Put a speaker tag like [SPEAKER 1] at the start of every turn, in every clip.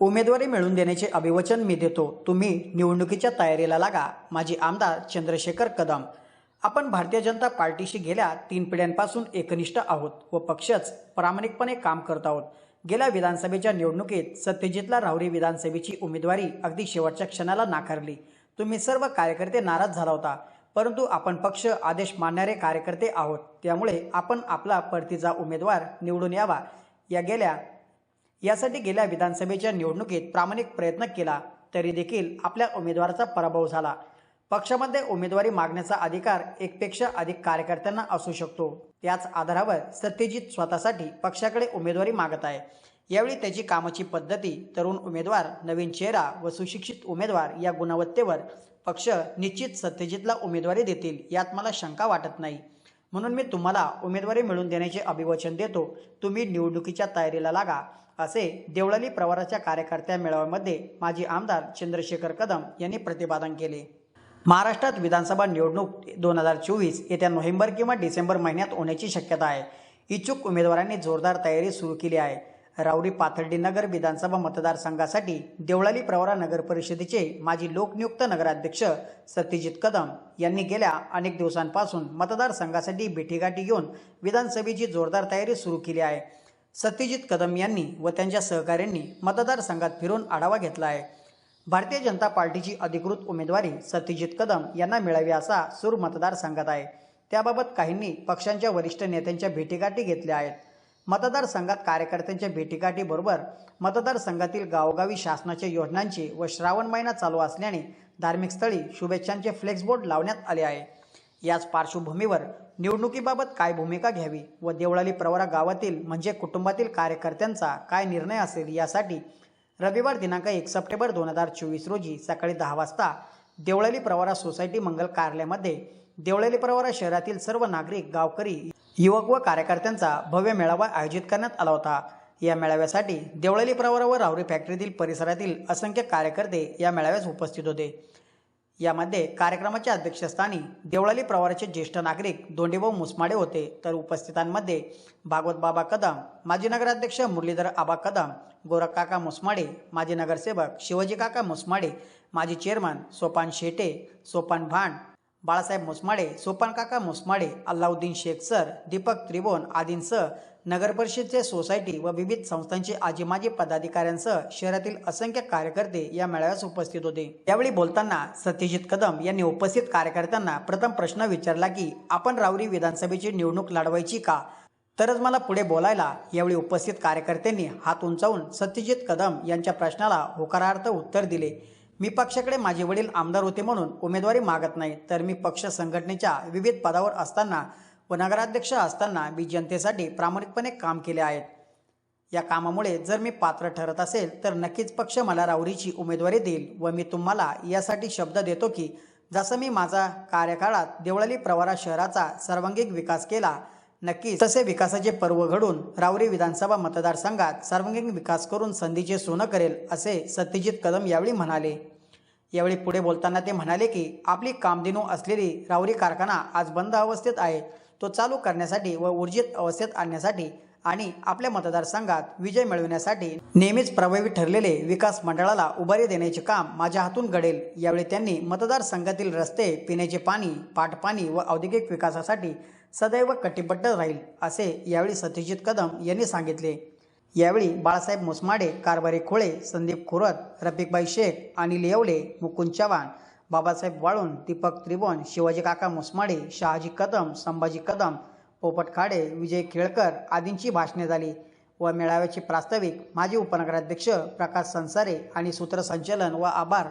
[SPEAKER 1] उमेदवारी मिळवून देण्याचे अभिवचन मी देतो. तुम्ही निवडणुकीच्या तयारीला लागा. माजी आमदार चंद्रशेखर कदम. आपण भारतीय जनता पार्टीशी गेल्या तीन पिढ्यांपासून एकनिष्ठ आहोत व पक्षच प्रामाणिकपणे काम करत आहोत. गेल्या विधानसभेच्या निवडणुकीत सत्यजितला राहुरी विधानसभेची उमेदवारी अगदी शेवटच्या क्षणाला नाकारली. तुम्ही सर्व कार्यकर्ते नाराज झाला होता. परंतु आपण पक्ष आदेश मानणारे कार्यकर्ते आहोत. त्यामुळे आपण आपला परतीचा उमेदवार निवडून यावा. या गेल्या यासाठी गेल्या विधानसभेच्या निवडणुकीत प्रामाणिक प्रयत्न केला तरी देखील आपल्या उमेदवाराचा पराभव झाला. पक्षामध्ये उमेदवारी मागण्याचा अधिकार एकपेक्षा अधिक कार्यकर्त्यांना असू शकतो. त्याच आधारावर सत्यजित स्वतःसाठी पक्षाकडे उमेदवारी मागत आहे. यावेळी त्याची कामाची पद्धती तरुण उमेदवार नवीन चेहरा व सुशिक्षित उमेदवार या गुणवत्तेवर पक्ष निश्चित सत्यजितला उमेदवारी देतील यात मला शंका वाटत नाही. म्हणून मी तुम्हाला उमेदवारी मिळवून देण्याचे अभिवचन देतो. तुम्ही निवडणुकीच्या तयारीला लागा. असे देवळाली प्रवाराच्या कार्यकर्त्या मेळाव्यामध्ये माजी आमदार चंद्रशेखर कदम यांनी प्रतिपादन केले. महाराष्ट्रात विधानसभा निवडणूक दोन हजार चोवीस येत्या नोव्हेंबर किंवा डिसेंबर महिन्यात होण्याची शक्यता आहे. इच्छुक उमेदवारांनी जोरदार तयारी सुरू केली आहे. रावडी पाथर्डी नगर विधानसभा मतदारसंघासाठी देवळाली प्रवरा नगर परिषदेचे माजी लोकनियुक्त नगराध्यक्ष सत्यजित कदम यांनी गेल्या अनेक दिवसांपासून मतदारसंघासाठी भेटीगाठी घेऊन विधानसभेची जोरदार तयारी सुरू केली आहे. सत्यजित कदम यांनी व त्यांच्या सहकाऱ्यांनी मतदारसंघात फिरून आढावा घेतला आहे. भारतीय जनता पार्टीची अधिकृत उमेदवारी सत्यजित कदम यांना मिळावी असा सूर मतदारसंघात आहे. त्याबाबत काहींनी पक्षांच्या वरिष्ठ नेत्यांच्या भेटीगाठी घेतल्या आहेत. मतदारसंघात कार्यकर्त्यांच्या भेटीगाठीबरोबर मतदारसंघातील गावोगावी शासनाच्या योजनांची व श्रावण महिना चालू असल्याने धार्मिक स्थळी शुभेच्छांचे फ्लेक्सबोर्ड लावण्यात आले आहे. याच पार्श्वभूमीवर निवडणुकीबाबत काय भूमिका घ्यावी व देवळाली प्रवरा गावातील म्हणजे कुटुंबातील कार्यकर्त्यांचा काय निर्णय असेल यासाठी रविवार दिनांक एक सप्टेंबर दोन हजार चोवीस रोजी सकाळी दहा वाजता देवळाली प्रवरा सोसायटी मंगल कार्यालयामध्ये देवळाली प्रवरा शहरातील सर्व नागरिक गावकरी युवक व कार्यकर्त्यांचा भव्य मेळावा आयोजित करण्यात आला होता. या मेळाव्यासाठी देवळाली प्रवरा व रावरी फॅक्टरीतील परिसरातील असंख्य कार्यकर्ते या मेळाव्यास उपस्थित होते. यामध्ये कार्यक्रमाच्या अध्यक्षस्थानी देवळाली प्रवाराचे ज्येष्ठ नागरिक दोंडेभाऊ मुसमाडे होते. तर उपस्थितांमध्ये भागवत बाबा कदम माजी नगराध्यक्ष मुरलीधर आबा कदम गोरख काका मुसमाडे माजी नगरसेवक शिवाजी काका मुसमाडे माजी चेअरमन सोपान शेटे सोपान भांड बाळासाहेब मोसमाडे सोपान काका अल्लाउद्दीन शेख सर दीपक त्रिभुवन आदींसह नगर परिषदेचे सोसायटी व विविध संस्थांचे आजी माजी पदाधिकाऱ्यांसह शहरातील असंख्य कार्यकर्ते या मेळाव्यास उपस्थित होते. यावेळी बोलताना सत्यजित कदम यांनी उपस्थित कार्यकर्त्यांना प्रथम प्रश्न विचारला की आपण रावरी विधानसभेची निवडणूक लढवायची का? तरच मला पुढे बोलायला यावेळी उपस्थित कार्यकर्त्यांनी हात उंचावून सत्यजित कदम यांच्या प्रश्नाला होकारार्थ उत्तर दिले. मी पक्षाकडे माझे वडील आमदार होते म्हणून उमेदवारी मागत नाही तर मी पक्ष संघटनेच्या विविध पदावर असताना व नगराध्यक्ष असताना मी जनतेसाठी प्रामाणिकपणे काम केले आहेत या कामामुळे जर मी पात्र ठरत असेल तर नक्कीच पक्ष मला राऊरीची उमेदवारी देईल व मी तुम्हाला यासाठी शब्द देतो की जसं मी माझा कार्यकाळात देवळाली प्रवारा शहराचा सर्वांगीण विकास केला नक्की तसे विकासाचे पर्व घडून रावरी विधानसभा मतदारसंघात सर्वांगीण विकास करून संधीचे सोनं करेल असे सत्यजित कदम यावेळी म्हणाले. यावेळी पुढे बोलताना ते म्हणाले की आपली कामधेनू असलेली रावरी कारखाना आज बंद अवस्थेत आहे. तो चालू करण्यासाठी व ऊर्जित अवस्थेत आणण्यासाठी आणि आपल्या मतदारसंघात विजय मिळविण्यासाठी नेहमीच प्रभावी ठरलेले विकास मंडळाला उभारी देण्याचे काम माझ्या हातून घडेल. यावेळी त्यांनी मतदारसंघातील रस्ते पिण्याचे पाणी पाटपाणी व औद्योगिक विकासासाठी सदैव कटिबद्ध राहील असे यावेळी सत्यजित कदम यांनी सांगितले. यावेळी बाळासाहेब मुसमाडे कारभारी खोळे संदीप खुरत रफिकबाई शेख अनिल येवले मुकुंद चव्हाण बाबासाहेब वाळून दीपक त्रिभुवन शिवाजी काका मुसमाडे शहाजी कदम संभाजी कदम पोपट खाडे विजय केळकर आदींची भाषणे झाली व मेळाव्याचे प्रास्ताविक माजी उपनगराध्यक्ष प्रकाश संसारे आणि सूत्रसंचलन व आभार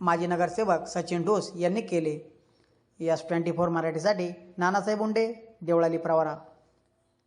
[SPEAKER 1] माजी नगरसेवक सचिन ढोस यांनी केले. यस ट्वेंटी फोर मराठीसाठी नानासाहेब उंडे देवळाली प्रवारा.